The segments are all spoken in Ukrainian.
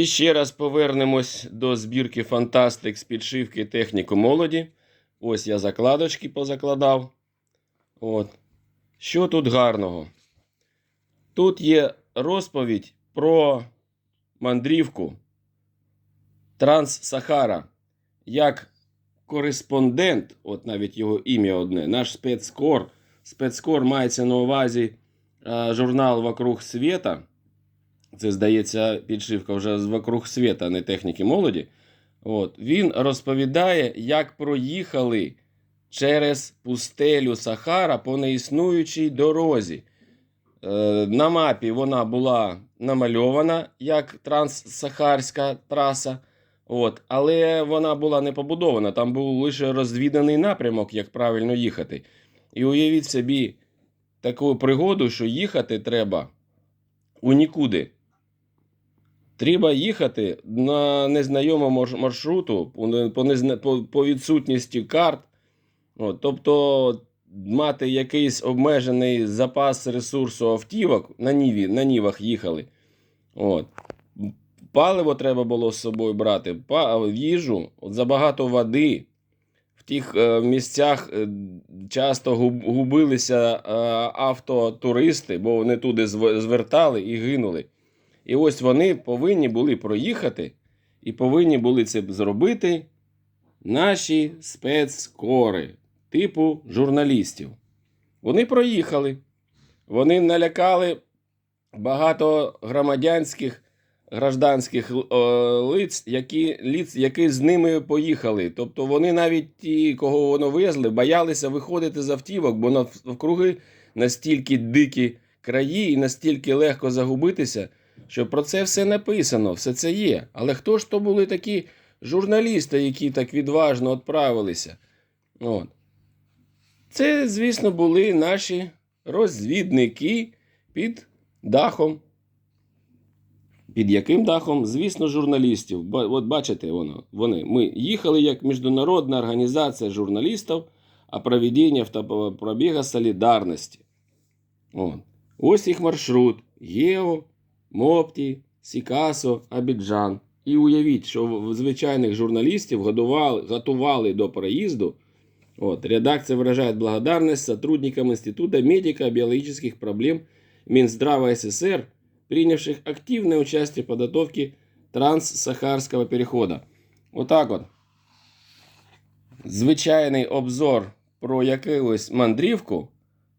І ще раз повернемось до збірки Фантастик з підшивки техніку молоді. Ось я закладочки позакладав. От. Що тут гарного? Тут є розповідь про мандрівку Транс-Сахара. Як кореспондент, от навіть його ім'я одне, наш спецкор. Спецкор мається на увазі е, журнал Вокруг світа. Це, здається, підшивка вже з Вокруг світа, не техніки молоді. От. Він розповідає, як проїхали через пустелю Сахара по неіснуючій дорозі. Е, на мапі вона була намальована як транссахарська траса. От, але вона була не побудована, там був лише розвіданий напрямок, як правильно їхати. І уявіть собі таку пригоду, що їхати треба у нікуди. Треба їхати на незнайомому маршруту по, по, по, відсутності карт. От, тобто мати якийсь обмежений запас ресурсу автівок на, ніві, на нівах їхали. От. Паливо треба було з собою брати, їжу, забагато води. В тих е, місцях е, часто губилися е, автотуристи, бо вони туди зв- звертали і гинули. І ось вони повинні були проїхати і повинні були це зробити наші спецкори, типу журналістів. Вони проїхали. Вони налякали багато громадянських гражданських е, лиць, які, лиць, які з ними поїхали. Тобто вони навіть ті, кого воно везли, боялися виходити з автівок, бо навкруги настільки дикі краї і настільки легко загубитися, що про це все написано, все це є. Але хто ж то були такі журналісти, які так відважно відправилися? От. Це, звісно, були наші розвідники під дахом. Під яким дахом? Звісно, журналістів. От бачите, воно, вони. Ми їхали як міжнародна організація журналістів о проведении автопробіга солідарності. От. Ось їх маршрут: Єо, Мопті, Сікасо, Абіджан. І уявіть, що звичайних журналістів годували, готували до проїзду. Вот. Редакция выражает благодарность сотрудникам Института медико-биологических проблем Минздрава СССР, принявших активное участие в подготовке транссахарского перехода. Отак от. Звичайний обзор про якусь мандрівку,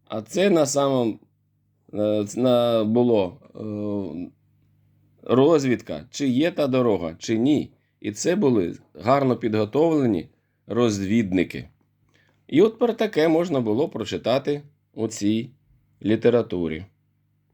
а це на самом е, на, було розвідка, чи є та дорога, чи ні. І це були гарно підготовлені розвідники. І от про таке можна було прочитати у цій літературі.